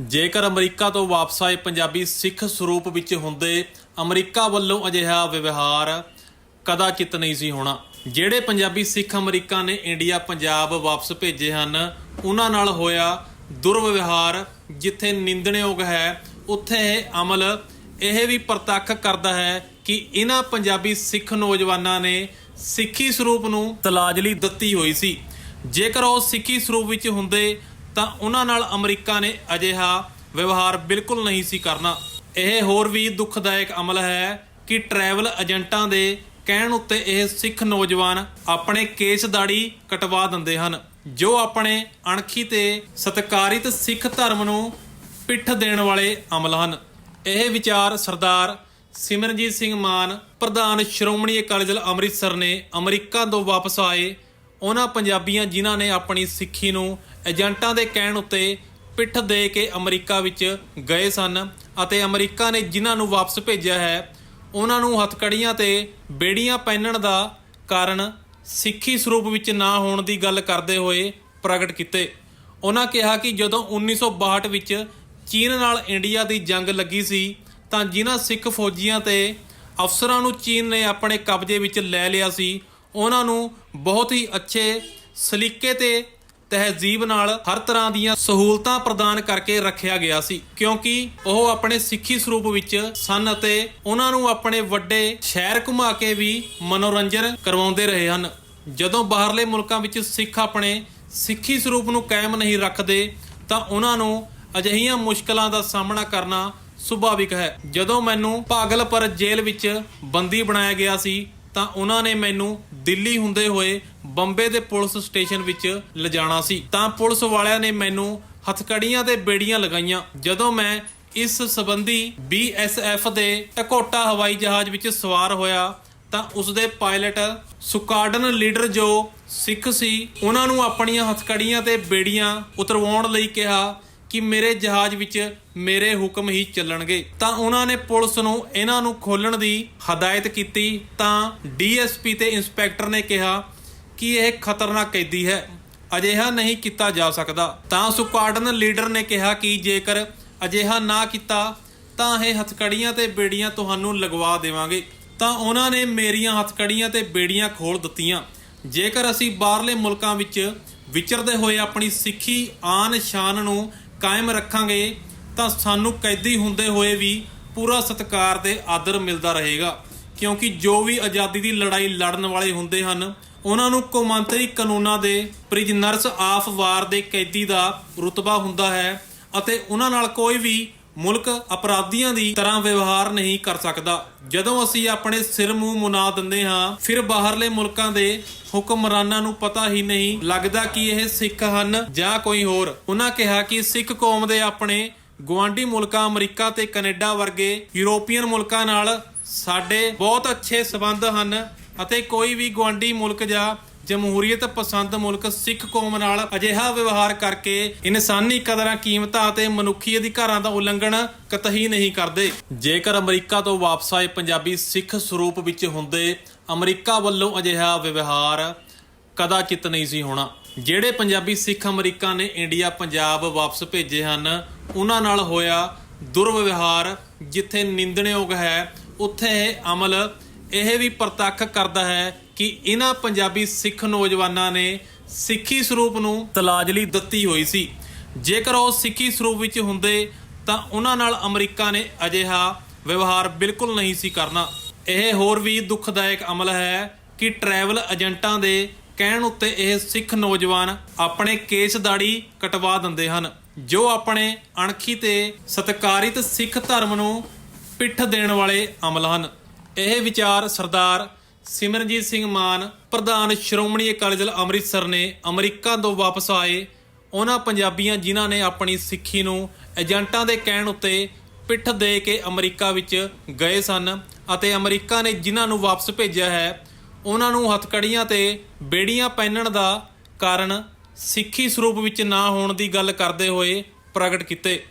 ਜੇਕਰ ਅਮਰੀਕਾ ਤੋਂ ਵਾਪਸ ਆਏ ਪੰਜਾਬੀ ਸਿੱਖ ਸਰੂਪ ਵਿੱਚ ਹੁੰਦੇ, ਅਮਰੀਕਾ ਵੱਲੋਂ ਅਜਿਹਾ ਵਿਵਹਾਰ ਕਦਾਚਿਤ ਨਹੀਂ ਸੀ ਹੋਣਾ। ਜਿਹੜੇ ਪੰਜਾਬੀ ਸਿੱਖ ਅਮਰੀਕਾ ਨੇ ਇੰਡੀਆ, ਪੰਜਾਬ ਵਾਪਸ ਭੇਜੇ ਹਨ, ਉਹਨਾਂ ਨਾਲ ਹੋਇਆ ਦੁਰਵਿਵਹਾਰ, ਜਿੱਥੇ ਨਿੰਦਣਯੋਗ ਹੈ, ਉੱਥੇ ਇਹ ਅਮਲ ਇਹ ਵੀ ਪ੍ਰਤੱਖ ਕਰਦਾ ਹੈ ਕਿ ਇਹਨਾਂ ਪੰਜਾਬੀ ਸਿੱਖ ਨੌਜਵਾਨਾਂ ਨੇ ਸਿੱਖੀ ਸਰੂਪ ਨੂੰ ਤਲਾਜਲੀ ਦਿੱਤੀ ਹੋਈ ਸੀ। ਜੇਕਰ ਉਹ ਸਿੱਖੀ ਸਰੂਪ ਵਿੱਚ ਹੁੰਦੇ ਤਾਂ ਉਹਨਾਂ ਨਾਲ ਅਮਰੀਕਾ ਨੇ ਅਜਿਹਾ ਵਿਵਹਾਰ ਬਿਲਕੁਲ ਨਹੀਂ ਸੀ ਕਰਨਾ। ਇਹ ਹੋਰ ਵੀ ਦੁਖਦਾਇਕ ਅਮਲ ਹੈ ਕਿ ਟਰੈਵਲ ਏਜੰਟਾਂ ਦੇ ਕਹਿਣ ਉੱਤੇ ਇਹ ਸਿੱਖ ਨੌਜਵਾਨ ਆਪਣੇ ਕੇਸ ਦਾੜੀ ਕਟਵਾ ਦਿੰਦੇ ਹਨ, ਜੋ ਆਪਣੇ ਅਣਖੀ ਤੇ ਸਤਕਾਰਿਤ ਸਿੱਖ ਧਰਮ ਨੂੰ ਪਿੱਠ ਦੇਣ ਵਾਲੇ ਅਮਲ ਹਨ। ਇਹ ਵਿਚਾਰ ਸਰਦਾਰ ਸਿਮਰਨਜੀਤ ਸਿੰਘ ਮਾਨ, ਪ੍ਰਧਾਨ ਸ਼੍ਰੋਮਣੀ ਅਕਾਲੀ ਦਲ ਅੰਮ੍ਰਿਤਸਰ ਨੇ ਅਮਰੀਕਾ ਤੋਂ ਵਾਪਸ ਆਏ। ਉਹਨਾਂ ਪੰਜਾਬੀਆਂ ਜਿਨ੍ਹਾਂ ਨੇ ਆਪਣੀ ਸਿੱਖੀ ਨੂੰ ਏਜੰਟਾਂ ਦੇ ਕਹਿਣ ਉੱਤੇ ਪਿੱਠ ਦੇ ਕੇ ਅਮਰੀਕਾ ਵਿੱਚ ਗਏ ਸਨ ਅਤੇ ਅਮਰੀਕਾ ਨੇ ਜਿਨ੍ਹਾਂ ਨੂੰ ਵਾਪਸ ਭੇਜਿਆ ਹੈ, ਉਹਨਾਂ ਨੂੰ ਹੱਥਕੜੀਆਂ ਤੇ ਬੇੜੀਆਂ ਪਹਿਨਣ ਦਾ ਕਾਰਨ ਸਿੱਖੀ ਸਰੂਪ ਵਿੱਚ ਨਾ ਹੋਣ ਦੀ ਗੱਲ ਕਰਦੇ ਹੋਏ ਪ੍ਰਗਟ ਕੀਤੇ। ਉਹਨਾਂ ਕਿਹਾ ਕਿ ਜਦੋਂ 1962 ਵਿੱਚ ਚੀਨ ਨਾਲ ਇੰਡੀਆ ਦੀ ਜੰਗ ਲੱਗੀ ਸੀ, ਤਾਂ ਜਿਨ੍ਹਾਂ ਸਿੱਖ ਫੌਜੀਆਂ ਤੇ ਅਫਸਰਾਂ ਨੂੰ ਚੀਨ ਨੇ ਆਪਣੇ ਕਬਜ਼ੇ ਵਿੱਚ ਲੈ ਲਿਆ ਸੀ, ਉਹਨਾਂ ਨੂੰ ਬਹੁਤ ਹੀ ਅੱਛੇ ਸਲੀਕੇ ਤੇ ਤਹਿਜ਼ੀਬ ਨਾਲ ਹਰ ਤਰ੍ਹਾਂ ਦੀਆਂ ਸਹੂਲਤਾਂ ਪ੍ਰਦਾਨ ਕਰਕੇ ਰੱਖਿਆ ਗਿਆ ਸੀ, ਕਿਉਂਕਿ ਉਹ ਆਪਣੇ ਸਿੱਖੀ ਸਰੂਪ ਵਿੱਚ ਸਨ ਅਤੇ ਉਹਨਾਂ ਨੂੰ ਆਪਣੇ ਵੱਡੇ ਸ਼ਹਿਰ ਘੁਮਾ ਕੇ ਵੀ ਮਨੋਰੰਜਨ ਕਰਵਾਉਂਦੇ ਰਹੇ ਹਨ। ਜਦੋਂ ਬਾਹਰਲੇ ਮੁਲਕਾਂ ਵਿੱਚ ਸਿੱਖ ਆਪਣੇ ਸਿੱਖੀ ਸਰੂਪ ਨੂੰ ਕਾਇਮ ਨਹੀਂ ਰੱਖਦੇ, ਤਾਂ ਉਹਨਾਂ ਨੂੰ ਅਜਿਹੀਆਂ ਮੁਸ਼ਕਲਾਂ ਦਾ ਸਾਹਮਣਾ ਕਰਨਾ ਸੁਭਾਵਿਕ ਹੈ। ਜਦੋਂ ਮੈਨੂੰ ਭਾਗਲਪੁਰ ਜੇਲ੍ਹ ਵਿੱਚ ਬੰਦੀ ਬਣਾਇਆ ਗਿਆ ਸੀ ਤਾਂ ਉਹਨਾਂ ਨੇ ਮੈਨੂੰ ਦਿੱਲੀ ਹੁੰਦੇ ਹੋਏ ਬੰਬੇ ਦੇ ਪੁਲਿਸ ਸਟੇਸ਼ਨ ਵਿੱਚ ਲਿਜਾਣਾ ਸੀ। ਤਾਂ ਪੁਲਿਸ ਵਾਲਿਆਂ ਨੇ ਮੈਨੂੰ ਹਥਕੜੀਆਂ ਤੇ ਬੇੜੀਆਂ ਲਗਾਈਆਂ। ਜਦੋਂ ਮੈਂ ਇਸ ਸੰਬੰਧੀ BSF ਦੇ ਟਕੋਟਾ ਹਵਾਈ ਜਹਾਜ਼ ਵਿੱਚ ਸਵਾਰ ਹੋਇਆ, ਤਾਂ ਉਸ ਦੇ ਪਾਇਲਟ ਸੁਕਾਡਨ ਲੀਡਰ ਜੋ ਸਿੱਖ ਸੀ, ਉਹਨਾਂ ਨੂੰ ਆਪਣੀਆਂ ਹਥਕੜੀਆਂ ਤੇ ਬੇੜੀਆਂ ਉਤਰਵਾਉਣ ਲਈ ਕਿਹਾ ਕਿ ਮੇਰੇ ਜਹਾਜ਼ ਵਿੱਚ ਮੇਰੇ ਹੁਕਮ ਹੀ ਚੱਲਣਗੇ। ਤਾਂ ਉਹਨਾਂ ਨੇ ਪੁਲਿਸ ਨੂੰ ਇਹਨਾਂ ਨੂੰ ਖੋਲਣ ਦੀ ਹਦਾਇਤ ਕੀਤੀ। ਤਾਂ ਡੀਐਸਪੀ ਤੇ ਇੰਸਪੈਕਟਰ ਨੇ ਕਿਹਾ ਕਿ ਇਹ ਖਤਰਨਾਕ ਕੈਦੀ ਹੈ। ਅਜਿਹਾ ਨਹੀਂ ਕੀਤਾ ਜਾ ਸਕਦਾ। ਤਾਂ ਸੁਕਾਡਨ ਲੀਡਰ ਨੇ ਕਿਹਾ ਕਿ ਜੇਕਰ ਅਜਿਹਾ ਨਾ ਕੀਤਾ, ਤਾਂ ਇਹ ਹਥਕੜੀਆਂ ਤੇ ਬੇੜੀਆਂ ਤੁਹਾਨੂੰ ਲਗਵਾ ਦੇਵਾਂਗੇ। ਤਾਂ ਉਹਨਾਂ ਨੇ ਮੇਰੀਆਂ ਹਥਕੜੀਆਂ ਤੇ ਬੇੜੀਆਂ ਖੋਲ ਦਿੱਤੀਆਂ। ਜੇਕਰ ਅਸੀਂ ਬਾਹਰਲੇ ਮੁਲਕਾਂ ਵਿੱਚ ਵਿਚਰਦੇ ਹੋਏ ਆਪਣੀ ਸਿੱਖੀ ਆਨ ਸ਼ਾਨ ਨੂੰ ਕਾਇਮ ਰੱਖਾਂਗੇ, ਤਾਂ ਸਾਨੂੰ ਕੈਦੀ ਹੁੰਦੇ ਹੋਏ ਵੀ ਪੂਰਾ ਸਤਿਕਾਰ ਤੇ ਆਦਰ ਮਿਲਦਾ ਰਹੇਗਾ। ਕਿਉਂਕਿ ਜੋ ਵੀ ਆਜ਼ਾਦੀ ਦੀ ਲੜਾਈ ਲੜਨ ਵਾਲੇ ਹੁੰਦੇ ਹਨ, ਉਹਨਾਂ ਨੂੰ ਕੌਮਾਂਤਰੀ ਕਾਨੂੰਨਾਂ ਦੇ ਪ੍ਰਿਜ਼ਨਰਸ ਆਫ ਵਾਰ ਦੇ ਕੈਦੀ ਦਾ ਰੁਤਬਾ ਹੁੰਦਾ ਹੈ ਅਤੇ ਉਹਨਾਂ ਨਾਲ ਕੋਈ ਵੀ ਮੁਲਕ ਅਪਰਾਧੀਆਂ ਦੀ ਤਰ੍ਹਾਂ ਵਿਵਹਾਰ ਨਹੀਂ ਕਰ ਸਕਦਾ। ਜਦੋਂ ਅਸੀਂ ਆਪਣੇ ਸਿਰ ਮੂੰਹ ਮੁਨਾ ਦਿੰਦੇ ਹਾਂ, ਫਿਰ ਬਾਹਰਲੇ ਮੁਲਕਾਂ ਦੇ ਹੁਕਮਰਾਨਾਂ ਨੂੰ ਪਤਾ ਹੀ ਨਹੀਂ ਲੱਗਦਾ ਕਿ ਇਹ ਸਿੱਖ ਹਨ ਜਾਂ ਕੋਈ ਹੋਰ। ਉਹਨਾਂ ਕਿਹਾ ਕਿ ਸਿੱਖ ਕੌਮ ਦੇ ਆਪਣੇ ਗਵਾਂਢੀ ਮੁਲਕਾਂ ਅਮਰੀਕਾ ਤੇ ਕੈਨੇਡਾ ਵਰਗੇ ਯੂਰੋਪੀਅਨ ਮੁਲਕਾਂ ਨਾਲ ਸਾਡੇ ਬਹੁਤ ਅੱਛੇ ਸਬੰਧ ਹਨ ਅਤੇ ਕੋਈ ਵੀ ਗਵਾਂਢੀ ਮੁਲਕ ਜਾਂ ਜਮਹੂਰੀਅਤ ਪਸੰਦ ਮੁਲਕ ਸਿੱਖ ਕੌਮ ਨਾਲ ਅਜਿਹਾ ਵਿਵਹਾਰ ਕਰਕੇ ਇਨਸਾਨੀ ਕਦਰਾਂ, ਕੀਮਤਾਂ ਅਤੇ ਮਨੁੱਖੀ ਅਧਿਕਾਰਾਂ ਦਾ ਉਲੰਘਣ ਕਤਈ ਨਹੀਂ ਕਰਦੇ। ਜੇਕਰ ਅਮਰੀਕਾ ਤੋਂ ਵਾਪਸ ਆਏ ਪੰਜਾਬੀ ਸਿੱਖ ਸਰੂਪ ਵਿੱਚ ਹੁੰਦੇ, ਅਮਰੀਕਾ ਵੱਲੋਂ ਅਜਿਹਾ ਵਿਵਹਾਰ ਕਦਾਚਿਤ ਨਹੀਂ ਸੀ ਹੋਣਾ। ਜਿਹੜੇ ਪੰਜਾਬੀ ਸਿੱਖ ਅਮਰੀਕਾ ਨੇ ਇੰਡੀਆ, ਪੰਜਾਬ ਵਾਪਸ ਭੇਜੇ ਹਨ, ਉਹਨਾਂ ਨਾਲ ਹੋਇਆ ਦੁਰਵਿਵਹਾਰ ਜਿੱਥੇ ਨਿੰਦਣਯੋਗ ਹੈ, ਉੱਥੇ ਇਹ ਅਮਲ ਇਹ ਵੀ ਪ੍ਰਤੱਖ ਕਰਦਾ ਹੈ ਕਿ ਇਹਨਾਂ ਪੰਜਾਬੀ ਸਿੱਖ ਨੌਜਵਾਨਾਂ ਨੇ ਸਿੱਖੀ ਸਰੂਪ ਨੂੰ ਤਲਾਜਲੀ ਦਿੱਤੀ ਹੋਈ ਸੀ। ਜੇਕਰ ਉਹ ਸਿੱਖੀ ਸਰੂਪ ਵਿੱਚ ਹੁੰਦੇ, ਤਾਂ ਉਹਨਾਂ ਨਾਲ ਅਮਰੀਕਾ ਨੇ ਅਜਿਹਾ ਵਿਵਹਾਰ ਬਿਲਕੁਲ ਨਹੀਂ ਸੀ ਕਰਨਾ। ਇਹ ਹੋਰ ਵੀ ਦੁਖਦਾਇਕ ਅਮਲ ਹੈ ਕਿ ਟਰੈਵਲ ਏਜੰਟਾਂ ਦੇ ਕਹਿਣ ਉੱਤੇ ਇਹ ਸਿੱਖ ਨੌਜਵਾਨ ਆਪਣੇ ਕੇਸ ਦਾੜੀ ਕਟਵਾ ਦਿੰਦੇ ਹਨ, ਜੋ ਆਪਣੇ ਅਣਖੀ ਤੇ ਸਤਕਾਰਿਤ ਸਿੱਖ ਧਰਮ ਨੂੰ ਪਿੱਠ ਦੇਣ ਵਾਲੇ ਅਮਲ ਹਨ। ਇਹ ਵਿਚਾਰ ਸਰਦਾਰ ਸਿਮਰਨਜੀਤ ਸਿੰਘ ਮਾਨ, ਪ੍ਰਧਾਨ ਸ਼੍ਰੋਮਣੀ ਅਕਾਲੀ ਦਲ ਅੰਮ੍ਰਿਤਸਰ ਨੇ ਅਮਰੀਕਾ ਤੋਂ ਵਾਪਸ ਆਏ। ਉਹਨਾਂ ਪੰਜਾਬੀਆਂ ਜਿਨ੍ਹਾਂ ਨੇ ਆਪਣੀ ਸਿੱਖੀ ਨੂੰ ਏਜੰਟਾਂ ਦੇ ਕਹਿਣ ਉੱਤੇ ਪਿੱਠ ਦੇ ਕੇ ਅਮਰੀਕਾ ਵਿੱਚ ਗਏ ਸਨ ਅਤੇ ਅਮਰੀਕਾ ਨੇ ਜਿਨ੍ਹਾਂ ਨੂੰ ਵਾਪਸ ਭੇਜਿਆ ਹੈ, ਉਹਨਾਂ ਨੂੰ ਹੱਥਕੜੀਆਂ ਤੇ ਬੇੜੀਆਂ ਪਹਿਨਣ ਦਾ ਕਾਰਨ ਸਿੱਖੀ ਸਰੂਪ ਵਿੱਚ ਨਾ ਹੋਣ ਦੀ ਗੱਲ ਕਰਦੇ ਹੋਏ ਪ੍ਰਗਟ ਕੀਤੇ।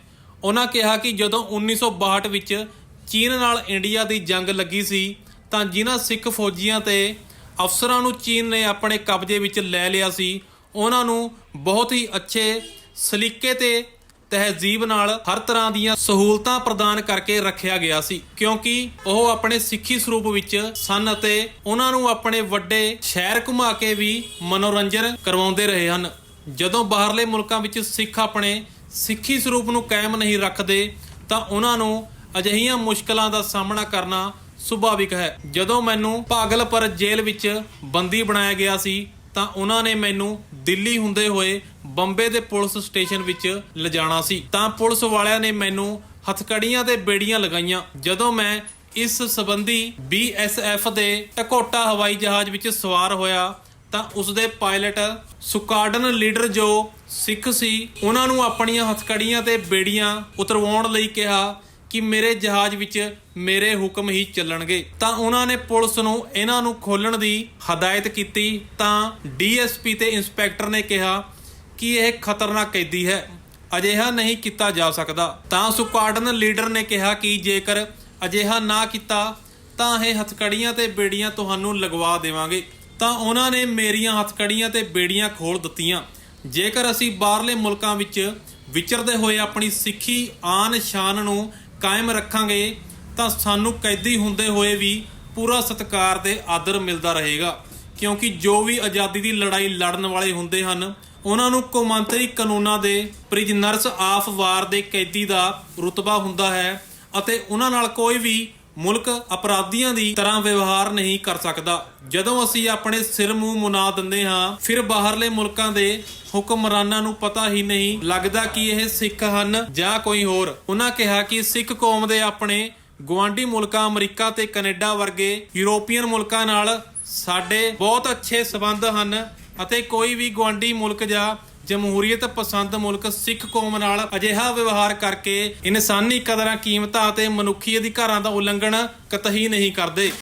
ਉਹਨਾਂ ਕਿਹਾ ਕਿ ਜਦੋਂ 1962 ਵਿੱਚ ਚੀਨ ਨਾਲ ਇੰਡੀਆ ਦੀ ਜੰਗ ਲੱਗੀ ਸੀ ਤਾਂ ਜਿਨ੍ਹਾਂ ਸਿੱਖ ਫੌਜੀਆਂ ਤੇ ਅਫਸਰਾਂ ਨੂੰ ਚੀਨ ਨੇ ਆਪਣੇ ਕਬਜ਼ੇ ਵਿੱਚ ਲੈ ਲਿਆ ਸੀ, ਉਹਨਾਂ ਨੂੰ ਬਹੁਤ ਹੀ ਅੱਛੇ ਸਲੀਕੇ ਤੇ ਤਹਿਜ਼ੀਬ ਨਾਲ ਹਰ ਤਰ੍ਹਾਂ ਦੀਆਂ ਸਹੂਲਤਾਂ ਪ੍ਰਦਾਨ ਕਰਕੇ ਰੱਖਿਆ ਗਿਆ ਸੀ, ਕਿਉਂਕਿ ਉਹ ਆਪਣੇ ਸਿੱਖੀ ਸਰੂਪ ਵਿੱਚ ਸਨ ਅਤੇ ਉਹਨਾਂ ਨੂੰ ਆਪਣੇ ਵੱਡੇ ਸ਼ਹਿਰ ਘੁਮਾ ਕੇ ਵੀ ਮਨੋਰੰਜਨ ਕਰਵਾਉਂਦੇ ਰਹੇ ਹਨ। ਜਦੋਂ ਬਾਹਰਲੇ ਮੁਲਕਾਂ ਵਿੱਚ ਸਿੱਖ ਆਪਣੇ ਸਿੱਖੀ ਸਰੂਪ ਨੂੰ ਕਾਇਮ ਨਹੀਂ ਰੱਖਦੇ, ਤਾਂ ਉਹਨਾਂ ਨੂੰ ਅਜਿਹੀਆਂ ਮੁਸ਼ਕਲਾਂ ਦਾ ਸਾਹਮਣਾ ਕਰਨਾ ਸੁਭਾਵਿਕ ਹੈ। ਜਦੋਂ ਮੈਨੂੰ ਭਾਗਲਪੁਰ ਜੇਲ੍ਹ ਵਿੱਚ ਬੰਦੀ ਬਣਾਇਆ ਗਿਆ ਸੀ, ਤਾਂ ਉਹਨਾਂ ਨੇ ਮੈਨੂੰ ਦਿੱਲੀ ਹੁੰਦੇ ਹੋਏ ਬੰਬੇ ਦੇ ਪੁਲਿਸ ਸਟੇਸ਼ਨ ਵਿੱਚ ਲਿਜਾਣਾ ਸੀ। ਤਾਂ ਪੁਲਿਸ ਵਾਲਿਆਂ ਨੇ ਮੈਨੂੰ ਹਥਕੜੀਆਂ ਤੇ ਬੇੜੀਆਂ ਲਗਾਈਆਂ। ਜਦੋਂ ਮੈਂ ਇਸ ਸੰਬੰਧੀ BSF ਦੇ ਟਕੋਟਾ ਹਵਾਈ ਜਹਾਜ਼ ਵਿੱਚ ਸਵਾਰ ਹੋਇਆ, ਤਾਂ ਉਸ ਦੇ ਪਾਇਲਟ ਸੁਕਾਡਨ ਲੀਡਰ ਜੋ ਸਿੱਖ ਸੀ, ਉਹਨਾਂ ਨੂੰ ਆਪਣੀਆਂ ਹਥਕੜੀਆਂ ਤੇ ਬੇੜੀਆਂ ਉਤਰਵਾਉਣ ਲਈ ਕਿਹਾ ਕਿ ਮੇਰੇ ਜਹਾਜ਼ ਵਿੱਚ ਮੇਰੇ ਹੁਕਮ ਹੀ ਚੱਲਣਗੇ। ਤਾਂ ਉਹਨਾਂ ਨੇ ਪੁਲਿਸ ਨੂੰ ਇਹਨਾਂ ਨੂੰ ਖੋਲਣ ਦੀ ਹਦਾਇਤ ਕੀਤੀ। ਤਾਂ ਡੀਐਸਪੀ ਤੇ ਇੰਸਪੈਕਟਰ ਨੇ ਕਿਹਾ ਕਿ ਇਹ ਖਤਰਨਾਕ ਕੈਦੀ ਹੈ। ਅਜਿਹਾ ਨਹੀਂ ਕੀਤਾ ਜਾ ਸਕਦਾ। ਤਾਂ ਸੁਕਾਡਨ ਲੀਡਰ ਨੇ ਕਿਹਾ ਕਿ ਜੇਕਰ ਅਜਿਹਾ ਨਾ ਕੀਤਾ, ਤਾਂ ਇਹ ਹਥਕੜੀਆਂ ਤੇ ਬੇੜੀਆਂ ਤੁਹਾਨੂੰ ਲਗਵਾ ਦੇਵਾਂਗੇ। ਤਾਂ ਉਹਨਾਂ ਨੇ ਮੇਰੀਆਂ ਹਥਕੜੀਆਂ ਤੇ ਬੇੜੀਆਂ ਖੋਲ ਦਿੱਤੀਆਂ। ਜੇਕਰ ਅਸੀਂ ਬਾਹਰਲੇ ਮੁਲਕਾਂ ਵਿੱਚ ਵਿਚਰਦੇ ਹੋਏ ਆਪਣੀ ਸਿੱਖੀ ਆਨ ਸ਼ਾਨ ਨੂੰ ਕਾਇਮ ਰੱਖਾਂਗੇ, ਤਾਂ ਸਾਨੂੰ ਕੈਦੀ ਹੁੰਦੇ ਹੋਏ ਵੀ ਪੂਰਾ ਸਤਿਕਾਰ ਤੇ ਆਦਰ ਮਿਲਦਾ ਰਹੇਗਾ। ਕਿਉਂਕਿ ਜੋ ਵੀ ਆਜ਼ਾਦੀ ਦੀ ਲੜਾਈ ਲੜਨ ਵਾਲੇ ਹੁੰਦੇ ਹਨ, ਉਹਨਾਂ ਨੂੰ ਕੌਮਾਂਤਰੀ ਕਾਨੂੰਨਾਂ ਦੇ ਪ੍ਰਿਜ਼ਨਰਸ ਆਫ ਵਾਰ ਦੇ ਕੈਦੀ ਦਾ ਰੁਤਬਾ ਹੁੰਦਾ ਹੈ ਅਤੇ ਉਹਨਾਂ ਨਾਲ ਕੋਈ ਵੀ ਮੁਲਕ ਅਪਰਾਧੀਆਂ ਦੀ ਤਰ੍ਹਾਂ ਵਿਵਹਾਰ ਨਹੀਂ ਕਰ ਸਕਦਾ। ਜਦੋਂ ਅਸੀਂ ਆਪਣੇ ਸਿਰ ਮੂੰਹ ਮੁਨਾ ਦਿੰਦੇ ਹਾਂ, ਫਿਰ ਬਾਹਰਲੇ ਮੁਲਕਾਂ ਦੇ ਹੁਕਮਰਾਨਾਂ ਨੂੰ ਪਤਾ ਹੀ ਨਹੀਂ ਲੱਗਦਾ ਕਿ ਇਹ ਸਿੱਖ ਹਨ ਜਾਂ ਕੋਈ ਹੋਰ। ਉਹਨਾਂ ਕਿਹਾ ਕਿ ਸਿੱਖ ਕੌਮ ਦੇ ਆਪਣੇ ਗਵਾਂਢੀ ਮੁਲਕਾਂ ਅਮਰੀਕਾ ਤੇ ਕੈਨੇਡਾ ਵਰਗੇ ਯੂਰੋਪੀਅਨ ਮੁਲਕਾਂ ਨਾਲ ਸਾਡੇ ਬਹੁਤ ਅੱਛੇ ਸਬੰਧ ਹਨ ਅਤੇ ਕੋਈ ਵੀ ਗਵਾਂਢੀ ਮੁਲਕ ਜਾਂ ਜਮਹੂਰੀਅਤ ਪਸੰਦ ਮੁਲਕ ਸਿੱਖ ਕੌਮ ਨਾਲ ਅਜਿਹਾ ਵਿਵਹਾਰ ਕਰਕੇ ਇਨਸਾਨੀ ਕਦਰਾਂ ਕੀਮਤਾਂ ਅਤੇ ਮਨੁੱਖੀ ਅਧਿਕਾਰਾਂ ਦਾ ਉਲੰਘਣ ਕਤਈ ਨਹੀਂ ਕਰਦੇ।